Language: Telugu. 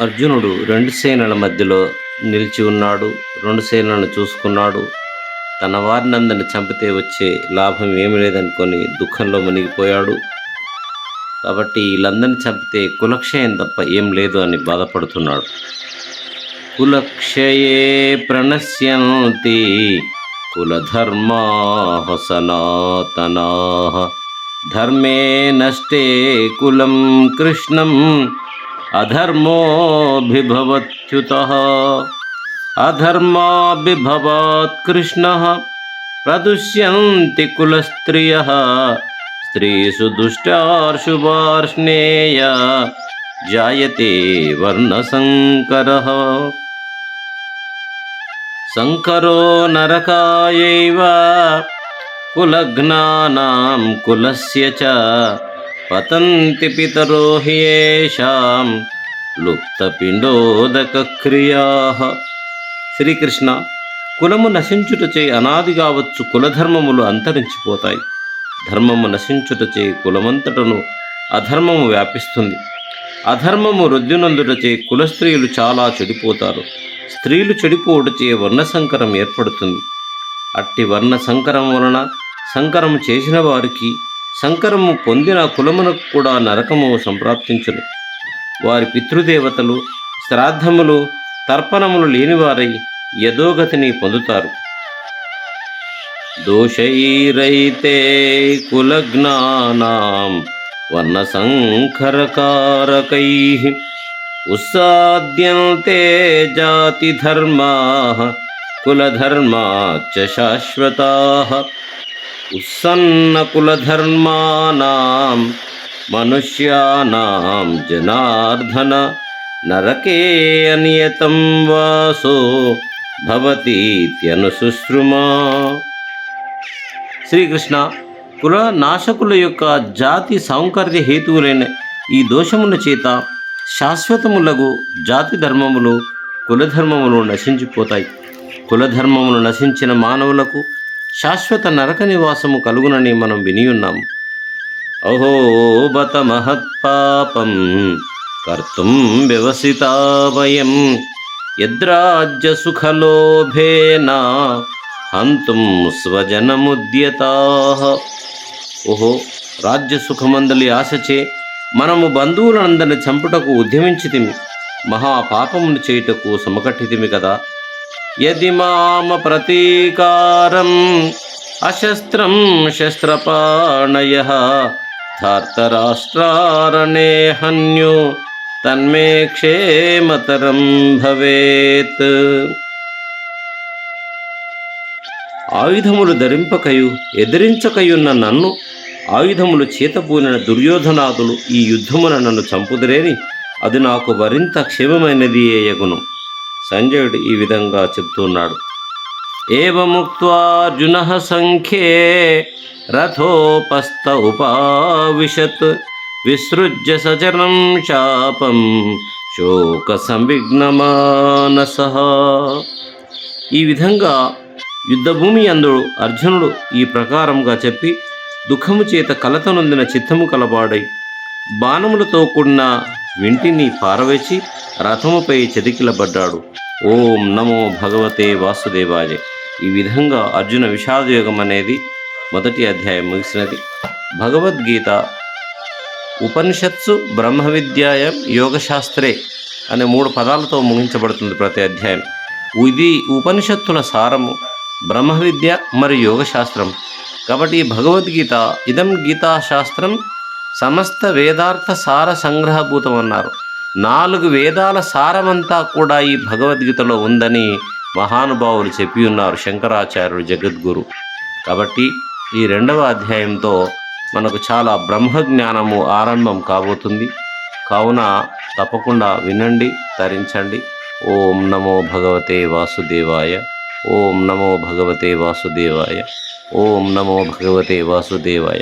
అర్జునుడు రెండు సేనల మధ్యలో నిలిచి ఉన్నాడు. రెండు సేనలను చూసుకున్నాడు. తన వారినందని చంపితే వచ్చే లాభం ఏమి లేదనుకొని దుఃఖంలో మునిగిపోయాడు. కాబట్టి వీళ్ళందరిని చంపితే కులక్షయం తప్ప ఏం లేదు అని బాధపడుతున్నాడు. కులక్షయే ప్రణశ్యంతి కులధర్మా సనాతనా ధర్మే నష్టే కులం కృష్ణం అధర్మోభిభవత్యుత అధర్మాభిభవాత్ కృష్ణ ప్రదుష్యంతి కులస్త్రియ స్త్రీషు దుష్టార్షువార్ష్ణేయ జాయతే వర్ణసంకర సంకరో నరకాయైవ కులగ్నానాం కులస్య చ పతంతి పితరో హ్యేషాం క్రియా శ్రీకృష్ణ కులము నశించుటచే అనాది కావచ్చు కులధర్మములు అంతరించిపోతాయి. ధర్మము నశించుటచే కులమంతటను అధర్మము వ్యాపిస్తుంది. అధర్మము వృద్ధినందుటచే కుల స్త్రీలు చాలా చెడిపోతారు. స్త్రీలు చెడిపోవుటచే వర్ణసంకరం ఏర్పడుతుంది. అట్టి వర్ణ సంకరం వలన సంకరము చేసిన వారికి సంకరము పొందిన కులమునకు కూడా నరకము సంప్రాప్తించును. వారి పితృదేవతలు శ్రాద్ధములు తర్పణములు లేనివారై యదోగతిని పొందుతారు. దోషైరైతే కులజ్ఞానాం వర్ణసంకరకారకై ఉత్సాద్యంతే జాతిధర్మా కులధర్మాచ్చ శాశ్వతా ఉత్సన్నకులధర్మానాం మనుష్యానాం జనార్దన నరకే అనియతం వాసో భవతీత్యనుశుశ్రుమా శ్రీకృష్ణ కుల నాశకుల యొక్క జాతి సౌకర్య హేతువులైన ఈ దోషముల చేత శాశ్వతములగు జాతి ధర్మములు కులధర్మములు నశించిపోతాయి. కులధర్మములు నశించిన మానవులకు శాశ్వత నరక నివాసము కలుగునని మనం విని ఉన్నాము అహో బత మహత్పాపం కర్తుం వ్యవసితా వయం యద్రాజ్య హంతుం స్వజనముద్యతా. ఓహో రాజ్య సుఖమందలి ఆశచే మనము బంధువులందరిని చంపుటకు ఉద్యమించితిమి. మహాపాపమును చేయుటకు సమకట్టితిమి కదా. యది మామ ప్రతీకారం అశస్త్రం శస్త్రపాణయ ధార్తరాష్ట్రారణే హన్యు తన్మే క్షేమతరం భవేత్. ఆయుధములు ధరింపకయు ఎదిరించకయున్న నన్ను ఆయుధములు చేతపూనిన దుర్యోధనాదులు ఈ యుద్ధమున నన్ను చంపుదురేని అది నాకు మరింత క్షేమమైనది ఏయగును. సంజయుడు ఈ విధంగా చెప్తున్నాడు ఏముక్వార్జున సంఖ్యే రథోపస్థ ఉపావిశత్ విసృజ్య సచరం శాపం శోక సంవిఘ్నమానస. ఈ విధంగా యుద్ధభూమి అందు అర్జునుడు ఈ ప్రకారంగా చెప్పి దుఃఖము చేత కలతనొందిన చిత్తము కలబాడై బాణములతో కూడిన వింటిని పారవేచి రథముపై చెదికిలబడ్డాడు ఓం నమో భగవతే వాసుదేవాయ. ఈ విధంగా అర్జున విషాదయోగం అనేది మొదటి అధ్యాయం ముగిసినది. భగవద్గీత ఉపనిషత్సు బ్రహ్మ విద్యాయం యోగశాస్త్రే అనే మూడు పదాలతో ముగించబడుతుంది ప్రతి అధ్యాయం. ఇది ఉపనిషత్తుల సారము బ్రహ్మ విద్య మరియు యోగశాస్త్రం. కాబట్టి ఈ భగవద్గీత ఇదం గీతాశాస్త్రం సమస్త వేదార్థ సార సంగ్రహభూతం అన్నారు. నాలుగు వేదాల సారమంతా కూడా ఈ భగవద్గీతలో ఉందని మహానుభావులు చెప్పి ఉన్నారు శంకరాచార్యుడు జగద్గురు. కాబట్టి ఈ రెండవ అధ్యాయంతో మనకు చాలా బ్రహ్మజ్ఞానము ఆరంభం కాబోతుంది. కావున తప్పకుండా వినండి తరించండి. ఓం నమో భగవతే వాసుదేవాయ ఓం నమో భగవతే వాసుదేవాయ ఓం నమో భగవతే వాసుదేవాయ.